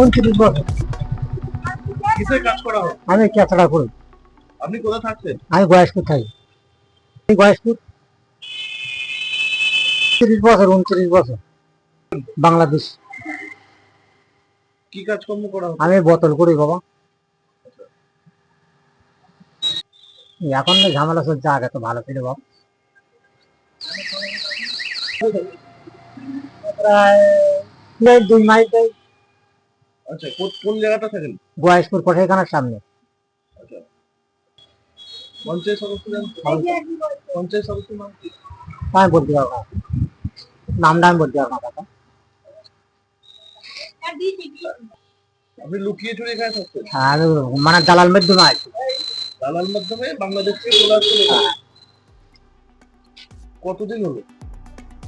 উনত্রিশ বছর কিসের কাজ করা হয়? আমি করি। আপনি কোথায় থাকছেন আমি গয়েশপুর থাকি এই গয়েশপুর তিরিশ বছর উনত্রিশ বছর। বাংলাদেশ। কি কাজকর্ম করা হয়? আমি বোতল করি বাবা। এখন তো ঝামেলা চলছে আগে তো ভালো ছিল বাবা। প্রায় দুই মাস দেয় আচ্ছা কোন জায়গাটা থাকেন? গয়েশপুর কোঠাইখানার সামনে। আচ্ছা। পঞ্চায়েত সদস্য নাম পঞ্চায়েত সদস্য নাম কি? আমি বলতে পারব না। নামটা আমি বলতে পারব আপনি লুকিয়ে চুরি এখানে থাকছেন আর মানে দালাল মাধ্যমে আছি। দালাল মাধ্যমে বাংলাদেশ থেকে চলে আসছেন কতদিন হলো?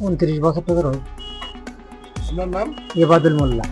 উনত্রিশ বছর থেকে রয়েছে আপনার নাম? এবাদুল মোল্লা।